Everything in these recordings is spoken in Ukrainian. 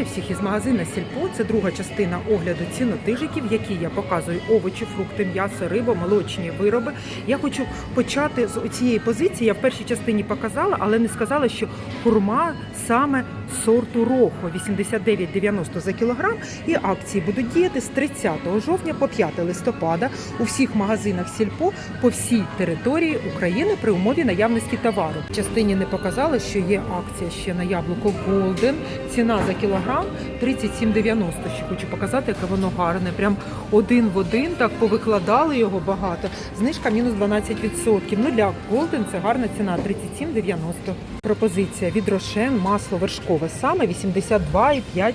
Вітаю всіх із магазина Сільпо. Це друга частина огляду цінотижиків, які я показую овочі, фрукти, м'ясо, риба, молочні вироби. Я хочу почати з цієї позиції. Я в першій частині показала, але не сказала, що хурма саме сорту Рохо 89,90 за кілограм. І акції будуть діяти з 30 жовтня по 5 листопада у всіх магазинах Сільпо по всій території України при умові наявності товару. В частині не показала, що є акція ще на яблуко Голден. Ціна за кілограм 37,90. Ще хочу показати, яке воно гарне. Прям один в один, так повикладали його багато. Знижка мінус 12%. Ну для Голден це гарна ціна 37,90. Пропозиція від Рошен, масло вершкове саме 82,5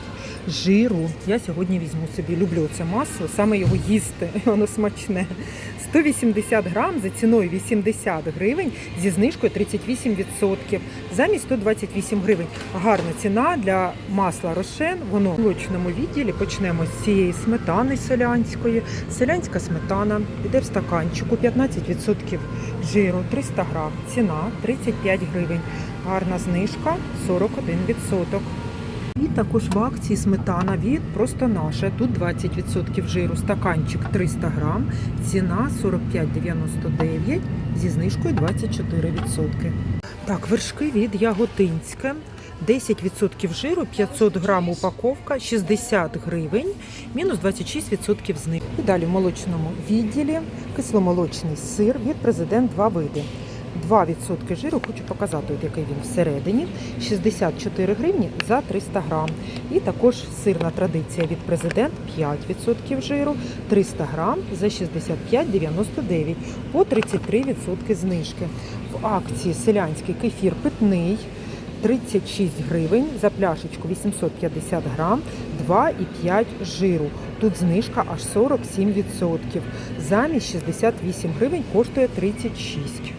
жиру. Я сьогодні візьму собі. Люблю це масло, саме його їсти. Воно смачне. 180 грам за ціною 80 гривень зі знижкою 38%. Замість 128 гривень. Гарна ціна для масла Рошен. Воно в молочному відділі. Почнемо з цієї сметани селянської. Селянська сметана йде в стаканчику 15% жиру 300 грам. Ціна 35 гривень. Гарна знижка 41%. І також в акції сметана від просто наша. Тут 20% жиру, стаканчик 300 грам, ціна 45,99 зі знижкою 24%. Так, вершки від Яготинське. 10% жиру, 500 грам упаковка, 60 гривень, мінус 26% знижки. І далі в молочному відділі кисломолочний сир від президент два види. 2% жиру, хочу показати, от який він всередині. 64 гривні за 300 грам. І також сирна традиція від президент 5% жиру, 300 грам за 65,99 по 33% знижки. В акції селянський кефір питний 36 гривень за пляшечку 850 грам, 2,5 жиру. Тут знижка аж 47%. Замість 68 гривень коштує 36.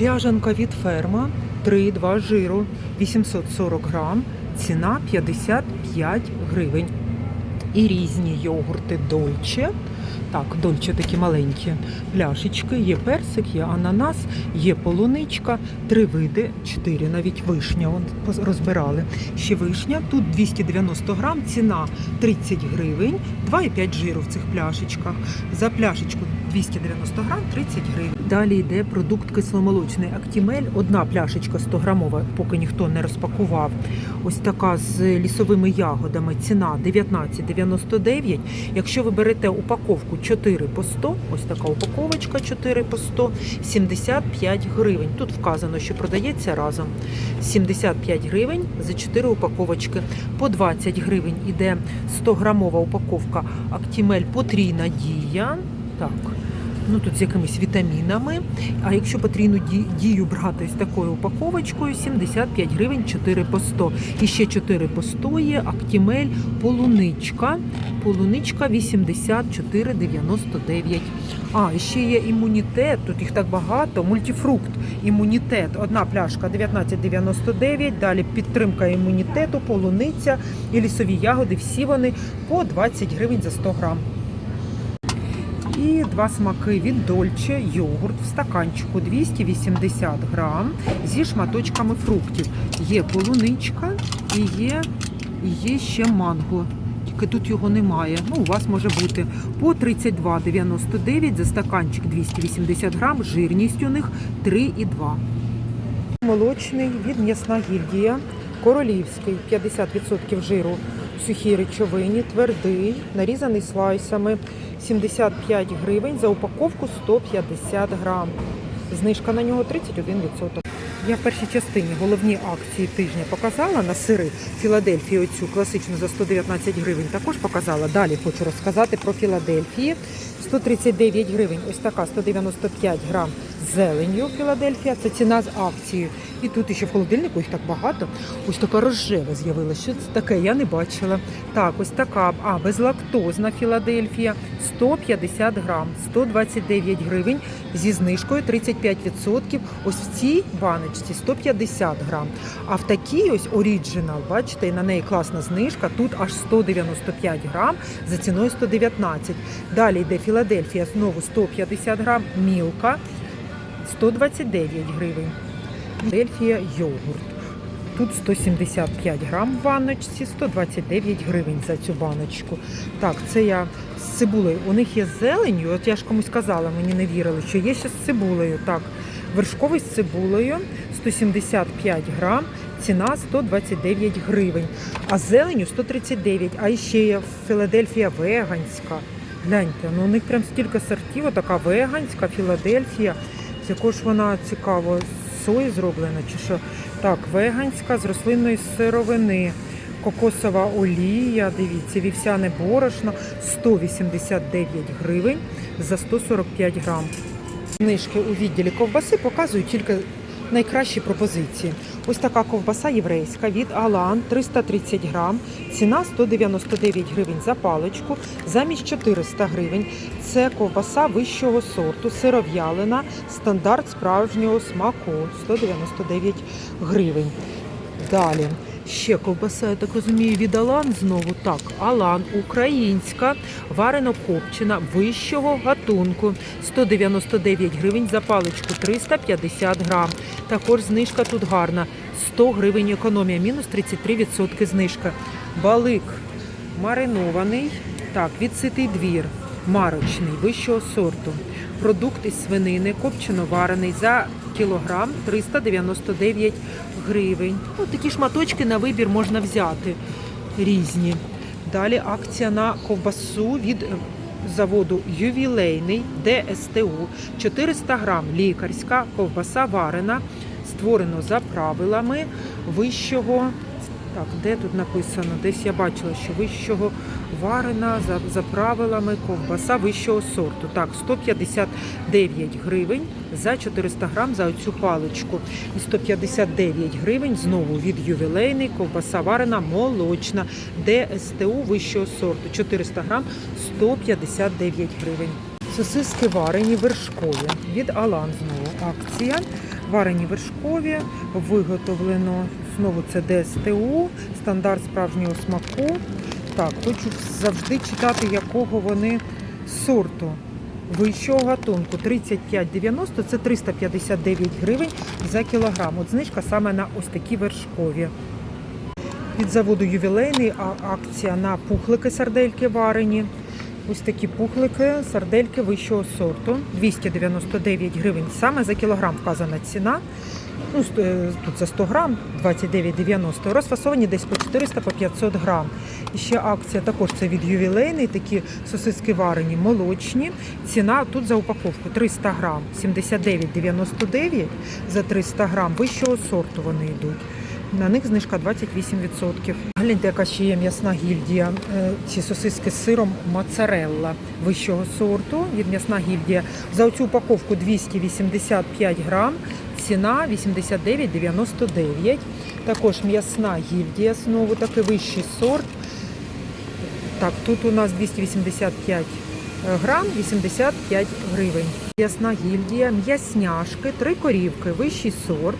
Ряжанка від ферма 3,2 жиру 840 грам, ціна 55 гривень. І різні йогурти Дольче. Так, Дольче такі маленькі пляшечки. Є персик, є ананас, є полуничка, три види, чотири, навіть вишня. Вон розбирали. Ще вишня. Тут 290 грам, ціна 30 гривень, 2,5 жиру в цих пляшечках. За пляшечку 290 грам, 30 гривень. Далі йде продукт кисломолочний Актімель. Одна пляшечка 100 грамова, поки ніхто не розпакував. Ось така з лісовими ягодами. Ціна 19,99. Якщо ви берете упаковку 4 по 100, ось така упаковочка 4 по 100, 75 гривень. Тут вказано, що продається разом. 75 гривень за 4 упаковочки. По 20 гривень іде 100 грамова упаковка Актімель потрійна дія. Так. Ну тут з якимись вітамінами. А якщо потрійну дію брати з такою упаковочкою, 75 гривень 4 по 100. І ще 4 по 100 є Актімель полуничка. Полуничка 84,99. А, і ще є імунітет. Тут їх так багато. Мультифрукт. Імунітет. Одна пляшка 19,99. Далі підтримка імунітету, полуниця і лісові ягоди. Всі вони по 20 гривень за 100 грам. І два смаки від Дольче йогурт в стаканчику 280 грам зі шматочками фруктів. Є полуничка і є, є ще манго. Тільки тут його немає. Ну, у вас може бути по 32,99 за стаканчик 280 грам, жирність у них 3,2. Молочний від м'ясна гільдія. Королівський 50% жиру в сухій речовині, твердий, нарізаний слайсами. 75 гривень за упаковку 150 грам. Знижка на нього 31%. Я в першій частині головні акції тижня показала на сири Філадельфію цю класичну за 119 гривень. Також показала. Далі хочу розказати про Філадельфії. 139 гривень. Ось така 195 грам з зеленню Філадельфія. Це ціна з акцією. І тут ще в холодильнику їх так багато. Ось така рожева з'явилася. Що це таке? Я не бачила. Так, ось така. А, безлактозна Філадельфія 150 грам, 129 гривень зі знижкою 35%. Ось в цій баночці 150 грам. А в такій ось оріджинал, бачите, і на неї класна знижка. Тут аж 195 грам за ціною 119. Далі йде Філадельфія знову 150 грам, мілка 129 гривень. Філадельфія йогурт. тут 175 грам в баночці, 129 гривень за цю баночку. Так, це я з цибулею. У них є з зеленью, от я ж комусь казала, мені не вірили, що є ще з цибулею. Так, вершковий з цибулею 175 грам, ціна 129 гривень. А з зеленю 139. А ще є Філадельфія веганська. Гляньте, ну у них прям стільки сортів, отака веганська, Філадельфія. З якого ж вона цікаво, сої зроблена чи що? Так, веганська з рослинної сировини. Кокосова олія, дивіться, вівсяне борошно 189 гривень за 145 грам. Книжки у відділі ковбаси показують тільки найкращі пропозиції. Ось така ковбаса єврейська від Алан 330 грам. Ціна 199 гривень за паличку, замість 400 гривень. Це ковбаса вищого сорту, сиров'ялина, стандарт справжнього смаку 199 гривень. Далі. Ще ковбаса, я так розумію, від Алан знову так. Алан, українська, варено копчена вищого гатунку. 199 гривень за паличку, 350 грам. Також знижка тут гарна. 100 гривень економія, мінус 33% знижка. Балик маринований. Так, відситий двір, марочний, вищого сорту. Продукт із свинини, копчено варений за кілограм 399 гривень. Ось такі шматочки на вибір можна взяти різні. Далі акція на ковбасу від е, заводу Ювілейний ДСТУ 400 грам лікарська ковбаса варена, створено за правилами вищого. Так, де тут написано? Десь я бачила, що вищого варена за, за правилами ковбаса вищого сорту. Так, 159 гривень за 400 грам за оцю паличку. І 159 гривень знову від ювілейний ковбаса варена молочна, ДСТУ вищого сорту. 400 грам 159 гривень. Сосиски варені вершкові від Алан знову акція. Варені вершкові, виготовлено знову це ДСТУ, стандарт справжнього смаку. Так, хочу завжди читати, якого вони сорту. Вищого гатунку 35,90 це 359 гривень за кілограм. От знижка саме на ось такі вершкові. Від заводу ювілейний акція на пухлики сардельки варені. Ось такі пухлики, сардельки вищого сорту. 299 гривень саме за кілограм вказана ціна. Ну, е, тут за 100 грам 29,90. Розфасовані десь по 400 по 500 грам. І ще акція також це від ювілейний, такі сосиски варені, молочні. Ціна тут за упаковку 300 грам 79,99 за 300 грам. Вищого сорту вони йдуть. На них знижка 28%. Гляньте, яка ще є м'ясна гільдія. Е, Ці сосиски з сиром моцарелла вищого сорту від м'ясна гільдія. За оцю упаковку 285 грам. Ціна 89,99. Також м'ясна гільдія, знову таки вищий сорт. Так, тут у нас 285 грам, 85 гривень. М'ясна гільдія, м'ясняшки, три корівки, вищий сорт.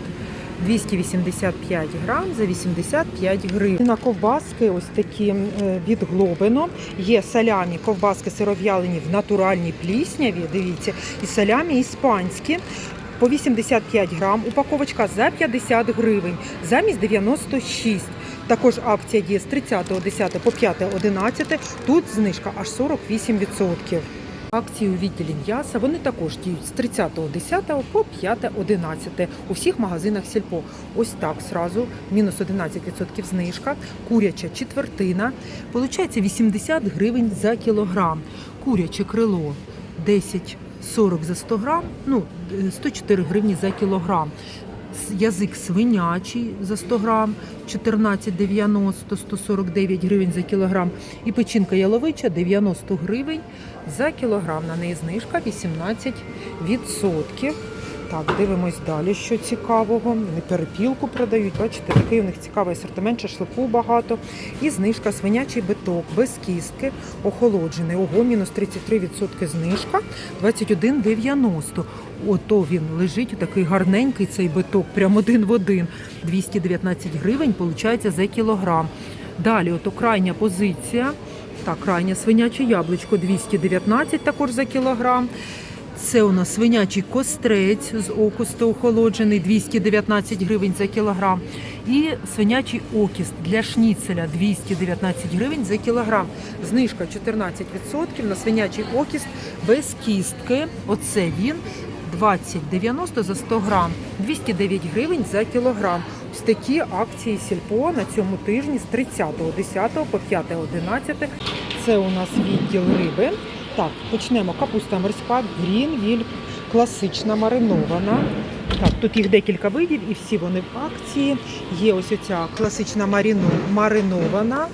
285 грам за 85 гривень. На ковбаски ось такі е, від Глобино. Є салямі, ковбаски сиров'ялені в натуральній плісняві, дивіться, і салямі іспанські. По 85 грам, упаковочка за 50 гривень, замість 96. Також акція діє з 30.10 по 5.11. Тут знижка аж 48%. Акції у відділі м'яса вони також діють з 30.10 по 5.11 у всіх магазинах Сільпо. Ось так зразу, мінус 11% знижка, куряча четвертина. Получається 80 гривень за кілограм. Куряче крило 10,40 за 100 грам, ну 104 гривні за кілограм. Язик свинячий за 100 грам, 14,90, 149 гривень за кілограм. І печінка яловича 90 гривень за кілограм. На неї знижка 18%. Так, дивимось далі, що цікавого. Вони перепілку продають. Бачите, такий у них цікавий асортимент, шашлику багато. І знижка свинячий биток без кістки, охолоджений. Ого, мінус 33% знижка, 21,90. Ото він лежить, такий гарненький цей биток, прям один в один. 219 гривень, виходить, за кілограм. Далі, ото крайня позиція. Так, крайня свиняче яблучко 219 також за кілограм. Це у нас свинячий кострець з окусту охолоджений 219 гривень за кілограм. І свинячий окіст для шніцеля 219 гривень за кілограм. Знижка 14% на свинячий окіст без кістки. Оце він 20,90 за 100 грам, 209 гривень за кілограм. Ось такі акції сільпо на цьому тижні з 30.10 по 5.11. Це у нас відділ риби. Так, почнемо. Капуста морська, грінвіль, класична маринована. Так, тут їх декілька видів і всі вони в акції. Є ось оця класична маринована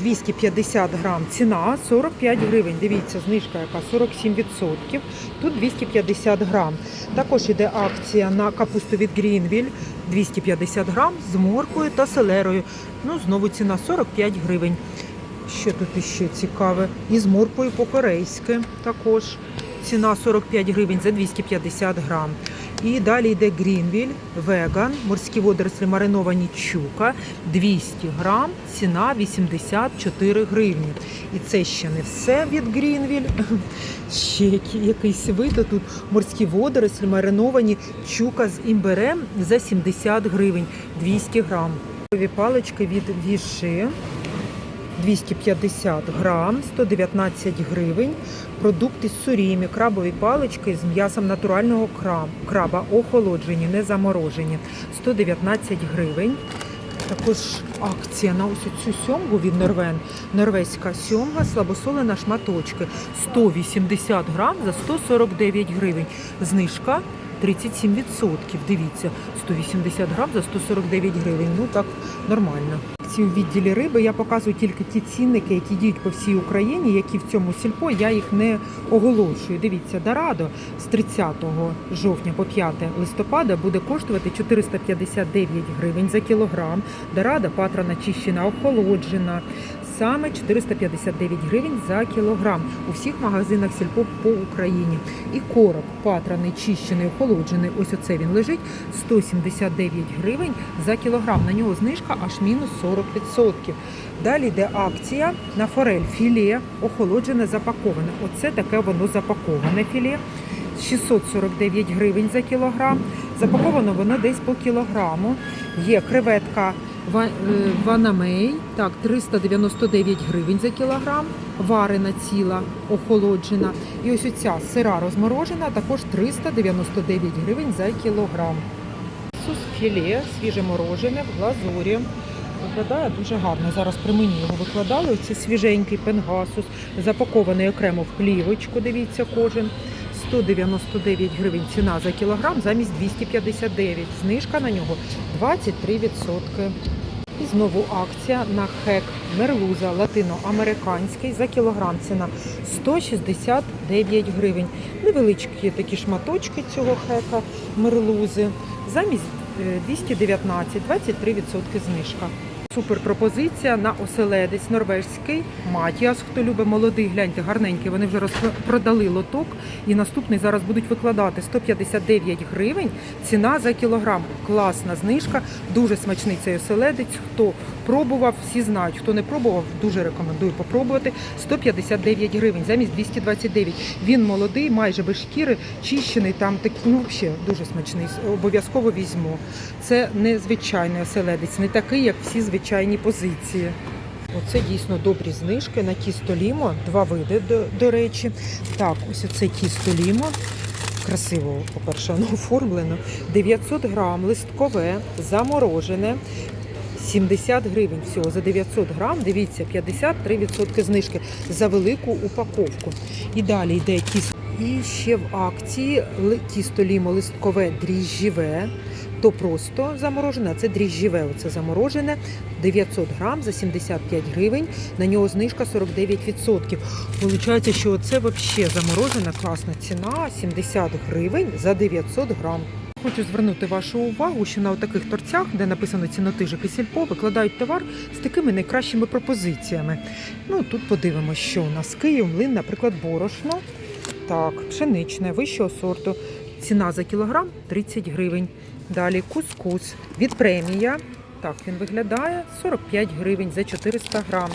250 грам. Ціна 45 гривень. Дивіться, знижка яка 47%. Тут 250 грам. Також іде акція на капусту від Грінвіль 250 грам з моркою та селерою. Ну, знову ціна 45 гривень. Що тут іще цікаве? І з моркою по-корейськи також. Ціна 45 гривень за 250 грам. І далі йде Грінвіль, веган, морські водорослі мариновані чука, 200 грам, ціна 84 гривні. І це ще не все від Грінвіль. Ще якийсь вид тут морські водорослі мариновані чука з імбирем за 70 гривень, 200 грам. Палички від віши. 250 грам, 119 гривень. Продукти з сурімі, крабові палички з м'ясом натурального краба, охолоджені, не заморожені. 119 гривень. Також акція на ось цю сьомгу від Норвен. Норвезька сьомга, слабосолена шматочки. 180 грам за 149 гривень. Знижка 37%. Дивіться, 180 грам за 149 гривень. Ну так нормально. Ці у відділі риби я показую тільки ті цінники, які діють по всій Україні, які в цьому сільпо. Я їх не оголошую. Дивіться, Дорадо з 30 жовтня по 5 листопада буде коштувати 459 гривень за кілограм. Дорадо патра начищена, охолоджена. Саме 459 гривень за кілограм у всіх магазинах сільпо по Україні. І короб патраний, чищений, охолоджений. Ось оце він лежить 179 гривень за кілограм. На нього знижка аж мінус 40%. Далі йде акція на форель філе, охолоджене, запаковане. Оце таке воно запаковане філе. 649 гривень за кілограм. Запаковано воно десь по кілограму. Є креветка Ванамей, так, 399 гривень за кілограм, варена ціла, охолоджена. І ось оця сира розморожена, також 399 гривень за кілограм. Сус філе, свіже морожене в глазурі. Виглядає дуже гарно. Зараз при мені його викладали. Оце свіженький пенгасус, запакований окремо в плівочку. Дивіться, кожен. 199 гривень ціна за кілограм замість 259. Знижка на нього 23%. І знову акція на хек мерлуза латиноамериканський за кілограм ціна 169 гривень. Невеличкі такі шматочки цього хека мерлузи. Замість е, 219, 23% знижка. Супер пропозиція на оселедець норвезький матіас. Хто любить молодий, гляньте, гарненький. Вони вже розпродали лоток і наступний зараз будуть викладати 159 гривень. Ціна за кілограм. Класна знижка, дуже смачний цей оселедець. Хто пробував, всі знають. Хто не пробував, дуже рекомендую попробувати. 159 гривень замість 229. Він молодий, майже без шкіри, чищений. Там так, ну взагалі дуже смачний. Обов'язково візьму. Це незвичайний оселедець, не такий, як всі звичайні позиції. Оце дійсно добрі знижки на тісто лімо. Два види, до, до речі. Так, ось оце тісто лімо. Красиво, по-перше, воно оформлено. 900 грам, листкове, заморожене. 70 гривень всього за 900 грам. Дивіться, 53% знижки за велику упаковку. І далі йде тісто. І ще в акції тісто лімо листкове дріжджіве. То просто заморожене, це дріжджіве. Оце заморожене 900 грам за 75 гривень. На нього знижка 49%. Получається, що це взагалі заморожена класна ціна 70 гривень за 900 грам. Хочу звернути вашу увагу, що на таких торцях, де написано цінотижик і сільпо, викладають товар з такими найкращими пропозиціями. Ну тут подивимося, що у нас Київ, млин, наприклад, борошно. Так, пшеничне, вищого сорту. Ціна за кілограм 30 гривень. Далі кускус від премія. Так він виглядає 45 гривень за 400 грам.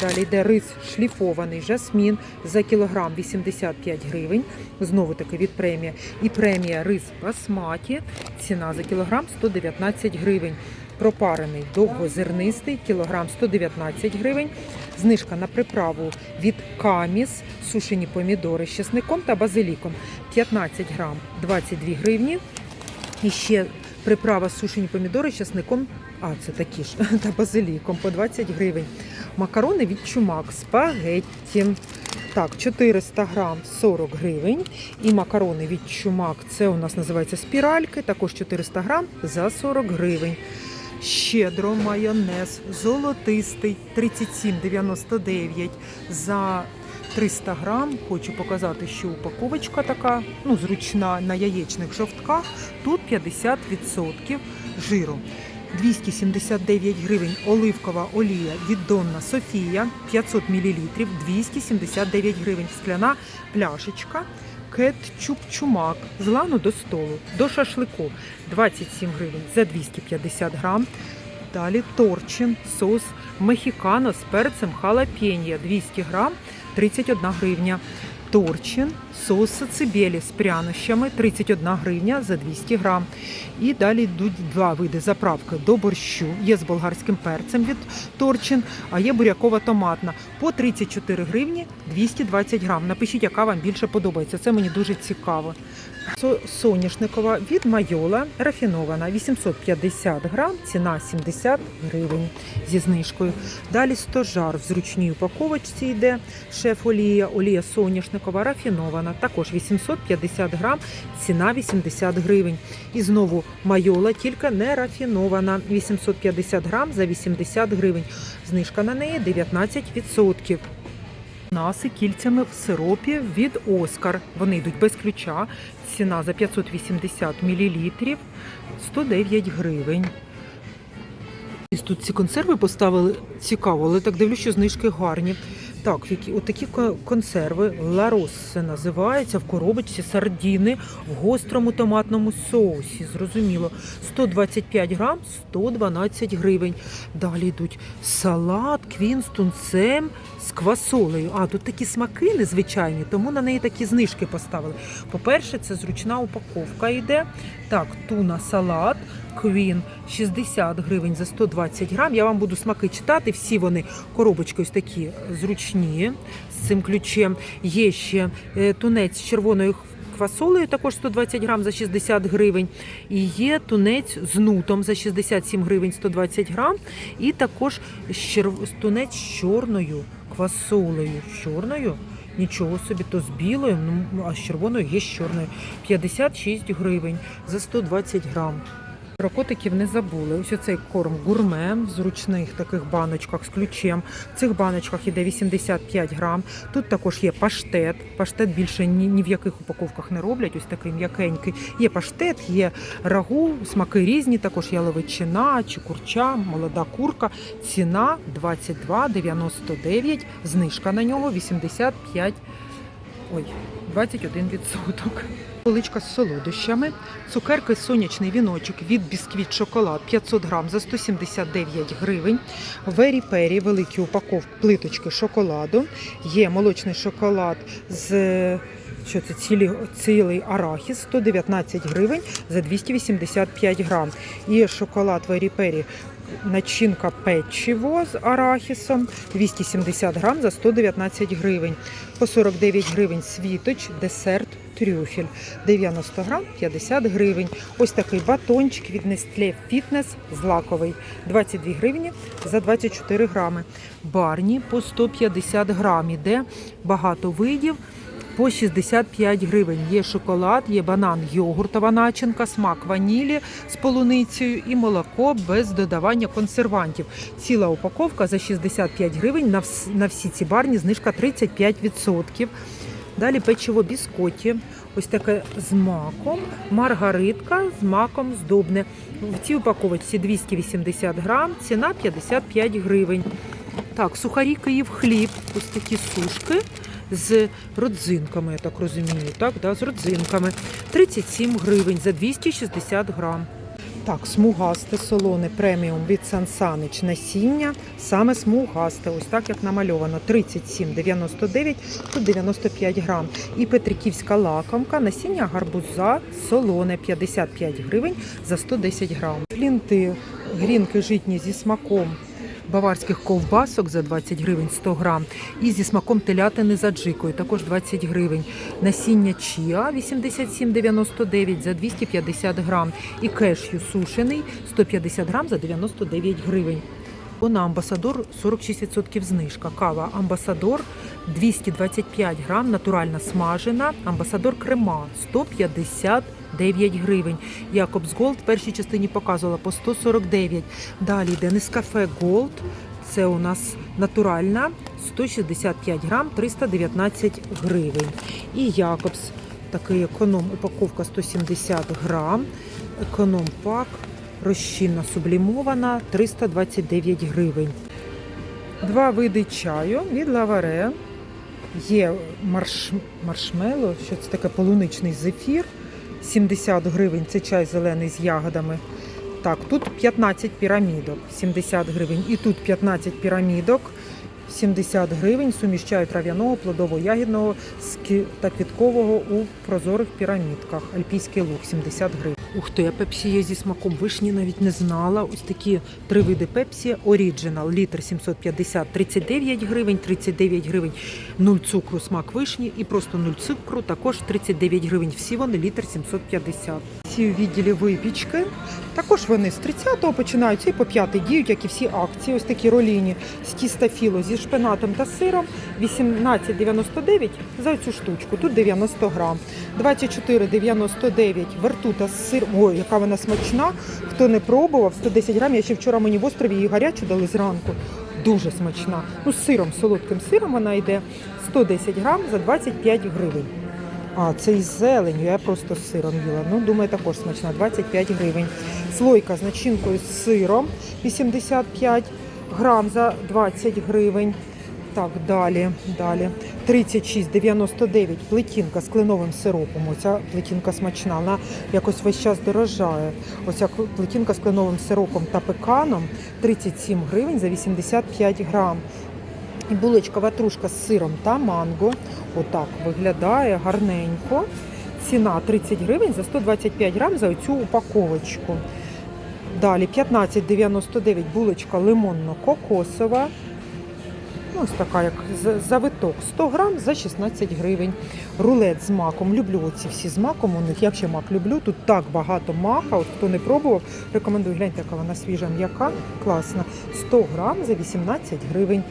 Далі йде рис шліфований, жасмін за кілограм 85 гривень. Знову таки від премія. І премія рис басматі. Ціна за кілограм 119 гривень. пропарений довгозернистий, кілограм 119 гривень. Знижка на приправу від Каміс, сушені помідори з чесником та базиліком 15 грам 22 гривні. І ще приправа сушені помідори з чесником, а це такі ж, та базиліком по 20 гривень. Макарони від чумак, спагетті. Так, 400 грам 40 гривень. І макарони від чумак, це у нас називається спіральки, також 400 грам за 40 гривень. Щедро майонез золотистий 37,99 за 300 грам. Хочу показати, що упаковочка така, ну, зручна на яєчних жовтках. Тут 50% жиру. 279 гривень оливкова олія від Донна Софія 500 мл 279 гривень скляна пляшечка кетчуп чумак з лану до столу до шашлику 27 гривень за 250 грам. Далі торчин, сос мехікано з перцем халапенья 200 грам 31 гривня. Торчин, соус сацибелі з прянощами 31 гривня за 200 грам. І далі йдуть два види заправки до борщу. Є з болгарським перцем від торчин, а є бурякова томатна по 34 гривні 220 грам. Напишіть, яка вам більше подобається. Це мені дуже цікаво. Со- Соняшникова від Майола рафінована 850 грам, ціна 70 гривень зі знижкою. Далі стожар в зручній упаковочці йде шеф олія, олія соняшникова рафінована, також 850 грам, ціна 80 гривень. І знову майола, тільки не рафінована, 850 грам за 80 гривень. Знижка на неї 19%. Наси кільцями в сиропі від Оскар. Вони йдуть без ключа. Ціна за 580 мл 109 гривень. І Тут ці консерви поставили цікаво, але так дивлюсь, що знижки гарні. Так, які отакі консерви Ларос це називається в коробочці сардіни в гострому томатному соусі. Зрозуміло, 125 грам, 112 гривень. Далі йдуть салат, квін з тунцем, з квасолею. А тут такі смаки незвичайні, тому на неї такі знижки поставили. По-перше, це зручна упаковка йде. Так, туна салат, квін 60 гривень за 120 грам. Я вам буду смаки читати. Всі вони коробочки такі зручні з цим ключем. Є ще е, тунець з червоною квасолею, також 120 грам за 60 гривень. І є тунець з нутом за 67 гривень 120 грам. І також тунець з чорною квасолею. З чорною? Нічого собі, то з білою, ну а з червоною є з чорною. 56 гривень за 120 грам. Про котиків не забули. Ось оцей корм гурме в зручних таких баночках з ключем. В цих баночках іде 85 грам. Тут також є паштет. Паштет більше ні, ні в яких упаковках не роблять. Ось такий м'якенький. Є паштет, є рагу, смаки різні. Також яловичина чи курча, молода курка. Ціна 22,99. Знижка на нього 85. Ой, 21%. Поличка з солодощами, цукерки сонячний віночок від бісквіт шоколад 500 грам за 179 гривень. Вері Пері, великі упаковки плиточки шоколаду. Є молочний шоколад з що це цілі, цілий арахіс 119 гривень за 285 грам. І шоколад Вері Пері начинка печиво з арахісом 270 грам за 119 гривень. По 49 гривень світоч, десерт, трюфель. 90 грам 50 гривень. Ось такий батончик від Nestle Fitness злаковий. 22 гривні за 24 грами. Барні по 150 грам. Іде багато видів. По 65 гривень є шоколад, є банан, йогуртова начинка, смак ванілі з полуницею і молоко без додавання консервантів. Ціла упаковка за 65 гривень. На, всі ці барні знижка 35%. Далі печиво біскоті. Ось таке з маком, маргаритка з маком здобне. В цій упаковочці 280 грам, ціна 55 гривень. Так, сухарі Київ хліб, ось такі сушки з родзинками, я так розумію, так, да, з родзинками. 37 гривень за 260 грам. Так, смугасте солоне преміум від Сансанич насіння, саме смугасте, ось так як намальовано. 37,99, тут 95 грам. І петриківська лакомка, насіння гарбуза солоне 55 гривень за 110 грам. Флінти грінки житні зі смаком баварських ковбасок за 20 гривень 100 грам. І зі смаком телятини за джикою, також 20 гривень. Насіння чіа 87,99 за 250 грам. І кешю сушений 150 грам за 99 гривень. Вона амбасадор 46% знижка. Кава амбасадор 225 грам, натуральна смажена. Амбасадор крема 159 гривень. Якобс Голд в першій частині показувала по 149. Далі йде Нескафе Голд. Це у нас натуральна 165 грам 319 гривень. І Якобс такий економ упаковка 170 грам. Економ пак розчинна сублімована 329 гривень. Два види чаю від лаваре. Є марш... маршмело, що це таке полуничний зефір. 70 гривень це чай зелений з ягодами. Так, тут 15 пірамідок, 70 гривень. І тут 15 пірамідок, 70 гривень. Суміш чаю трав'яного, плодово-ягідного та квіткового у прозорих пірамідках. Альпійський лук 70 гривень. Ух ти, я пепсі є зі смаком вишні навіть не знала. Ось такі три види пепсі. Оріджинал, літр 750, 39 гривень, 39 гривень, 0 цукру, смак вишні і просто 0 цукру, також 39 гривень. Всі вони літр 750. Всі у відділі випічки. Також вони з 30-го починаються і по 5 діють, як і всі акції. Ось такі роліні з тіста філо зі шпинатом та сиром. 18,99 за цю штучку. Тут 90 грам. 24,99 вертута з сиром. Ой, яка вона смачна. Хто не пробував, 110 грам. Я ще вчора мені в острові її гарячу дали зранку. Дуже смачна. Ну, з сиром, солодким сиром вона йде 110 грам за 25 гривень. А, це із зеленю, я просто з сиром їла. Ну, думаю, також смачна, 25 гривень. Слойка з начинкою з сиром 85 грам за 20 гривень. Так, далі, далі. 36,99 плетінка з кленовим сиропом. Оця плетінка смачна. Вона якось весь час дорожає. Оця плетінка з кленовим сиропом та пеканом 37 гривень за 85 грам. І булочка ватрушка з сиром та манго. Отак виглядає гарненько. Ціна 30 гривень за 125 грам за оцю упаковочку. Далі 15,99 булочка лимонно-кокосова. Ось така, як завиток 100 грам за 16 гривень. Рулет з маком. Люблю оці всі з маком. У них я ще мак люблю. Тут так багато мака. От хто не пробував, рекомендую. Гляньте, яка вона свіжа, м'яка, класна. 100 грам за 18 гривень.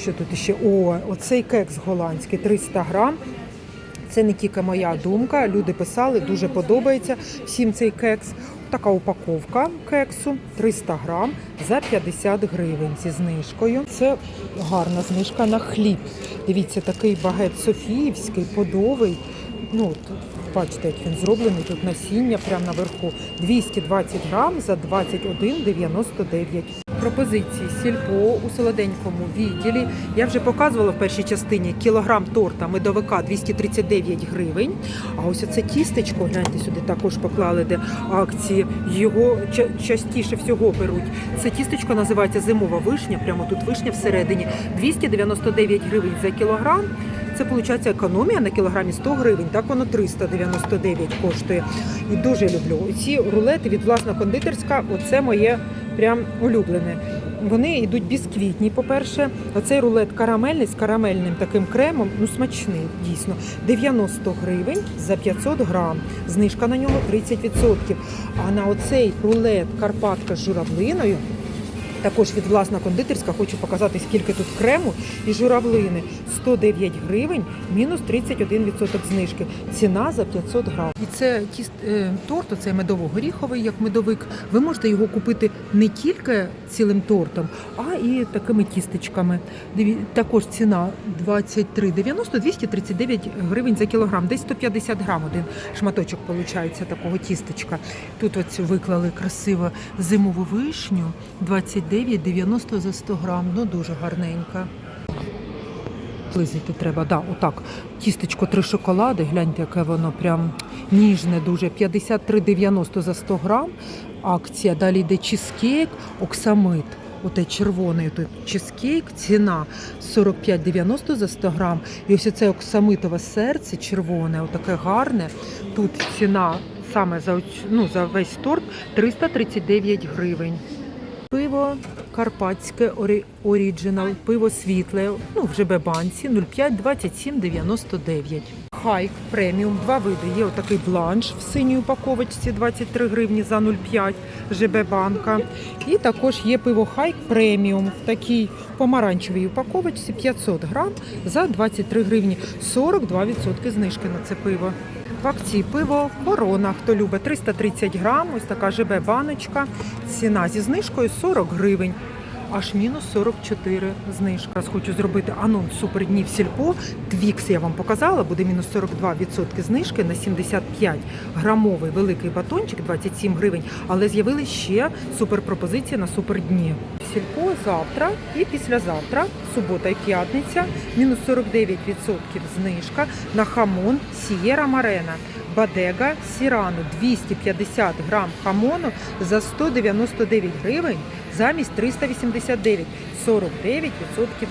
Що тут ще? О, оцей кекс голландський 300 грам. Це не тільки моя думка. Люди писали, дуже подобається всім цей кекс. Така упаковка кексу 300 грам за 50 гривень зі знижкою. Це гарна знижка на хліб. Дивіться, такий багет Софіївський, подовий. Ну, тут, бачите, як він зроблений. Тут насіння прямо наверху. 220 грам за 21,99. Пропозиції сільпо у солоденькому відділі. Я вже показувала в першій частині кілограм торта медовика 239 гривень. А ось оце тістечко, гляньте сюди, також поклали, де акції. Його ча- частіше всього беруть. Це тістечко називається зимова вишня. Прямо тут вишня всередині. 299 гривень за кілограм. Це виходить економія на кілограмі 100 гривень. Так воно 399 коштує. І дуже люблю. Ці рулети від власна кондитерська. Оце моє прям улюблене. Вони йдуть бісквітні, по-перше. Оцей рулет карамельний з карамельним таким кремом, ну смачний, дійсно. 90 гривень за 500 грам. Знижка на нього 30%. А на оцей рулет Карпатка з журавлиною. Також від власна кондитерська хочу показати, скільки тут крему і журавлини. 109 гривень, мінус 31% знижки. Ціна за 500 грам. І це тіст, е, торт, оцей медово-горіховий, як медовик. Ви можете його купити не тільки цілим тортом, а і такими тістечками. Також ціна 23,90, 239 гривень за кілограм. Десь 150 грам один шматочок виходить такого тістечка. Тут ось виклали красиво зимову вишню 29,90 за 100 грам. Ну дуже гарненька. Лизити треба, да, отак. Тістечко три шоколади, гляньте, яке воно прям ніжне дуже. 53,90 за 100 грам. Акція. Далі йде чизкейк, оксамит. Оте червоний тут чизкейк, ціна 45,90 за 100 грам. І ось це оксамитове серце червоне, отаке гарне. Тут ціна саме за, ну, за весь торт 339 гривень. Пиво карпатське орі- оріджинал, пиво світле, ну в ЖБ банці 05 27 99. Хайк преміум, два види. Є отакий бланш в синій упаковочці 23 гривні за 0,5 ЖБ банка. І також є пиво Хайк преміум в такій помаранчевій упаковочці 500 грам за 23 гривні. 42% знижки на це пиво. В акції пиво корона. Хто любить 330 грам, ось така живе баночка. Ціна зі знижкою 40 гривень. Аж мінус 44 знижка. Зараз хочу зробити анонс суперднів сільпо. Твікс я вам показала, буде мінус 42% знижки на 75 грамовий великий батончик 27 гривень. Але з'явились ще суперпропозиції на супердні. Сільпо завтра і післязавтра, субота і п'ятниця, мінус 49% знижка на хамон Сієра Марена. Бадега Сірану 250 грам хамону за 199 гривень замість 389. 49%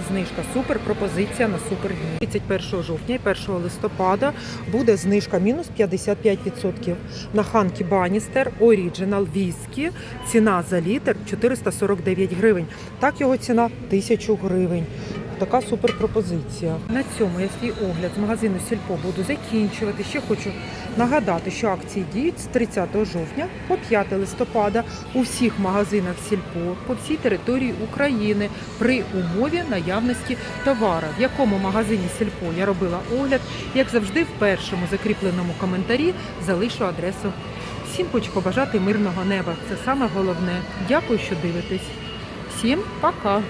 знижка. Супер пропозиція на супер дні. 31 жовтня і 1 листопада буде знижка мінус 55%. На Ханкі Баністер Оріджинал Віскі ціна за літр 449 гривень. Так його ціна 1000 гривень. Така супер пропозиція. На цьому я свій огляд з магазину Сільпо буду закінчувати. Ще хочу нагадати, що акції діють з 30 жовтня по 5 листопада у всіх магазинах Сільпо по всій території України при умові наявності товара. В якому магазині Сільпо я робила огляд, як завжди, в першому закріпленому коментарі залишу адресу. Всім хочу побажати мирного неба. Це саме головне. Дякую, що дивитесь. Всім пока!